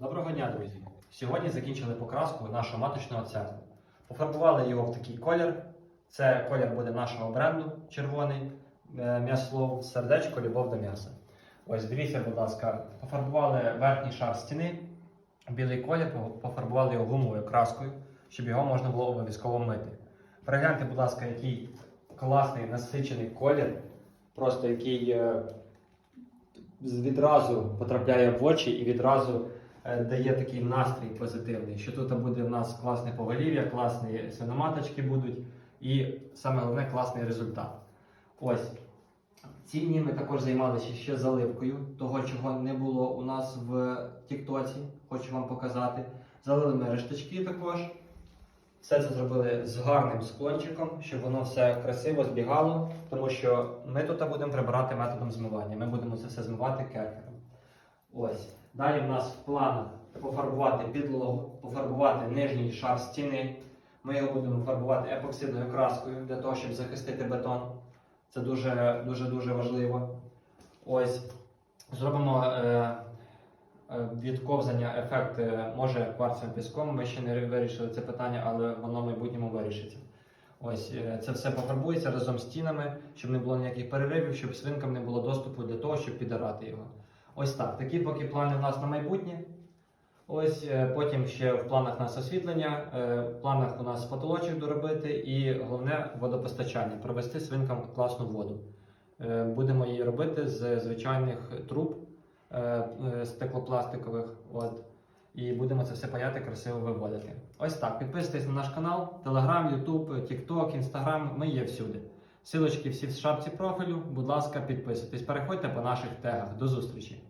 Доброго дня, друзі! Сьогодні закінчили покраску нашого маточного цеху. Пофарбували його в такий колір. Це колір буде нашого бренду червоний е, м'яслов, сердечко, любов до м'яса. Ось дивіться, будь ласка, пофарбували верхній шар стіни, білий колір, пофарбували його гумовою краскою, щоб його можна було обов'язково мити. Перегляньте, будь ласка, який класний насичений колір, просто який е, відразу потрапляє в очі і відразу дає такий настрій позитивний, що тут буде в нас класне поголів'я, класні свиноматочки будуть, і саме головне класний результат. Ось. Ці дні ми також займалися ще заливкою, того, чого не було у нас в Тіктоці, хочу вам показати. Залили ми решточки також. Все це зробили з гарним склончиком, щоб воно все красиво збігало, тому що ми тут будемо прибирати методом змивання. Ми будемо це все змивати керхером. Ось. Далі в нас в планах пофарбувати підлогу, пофарбувати нижній шар стіни. Ми його будемо фарбувати епоксидною краскою для того, щоб захистити бетон. Це дуже дуже дуже важливо. Ось. Зробимо е, е, від ефект е, може кварцевим піском. Ми ще не вирішили це питання, але воно в майбутньому вирішиться. Ось е, це все пофарбується разом з стінами, щоб не було ніяких переривів, щоб свинкам не було доступу для того, щоб підирати його. Ось так. Такі поки плани в нас на майбутнє. Ось е, потім ще в планах у нас освітлення, е, в планах у нас потолочок доробити і головне водопостачання, провести свинкам класну воду. Е, Будемо її робити з звичайних труб стеклопластикових. От. І будемо це все паяти, красиво виводити. Ось так. Підписуйтесь на наш канал, Telegram, YouTube, TikTok, Instagram. Ми є всюди. Силочки всі в шапці профілю. Будь ласка, підписуйтесь. Переходьте по наших тегах. До зустрічі!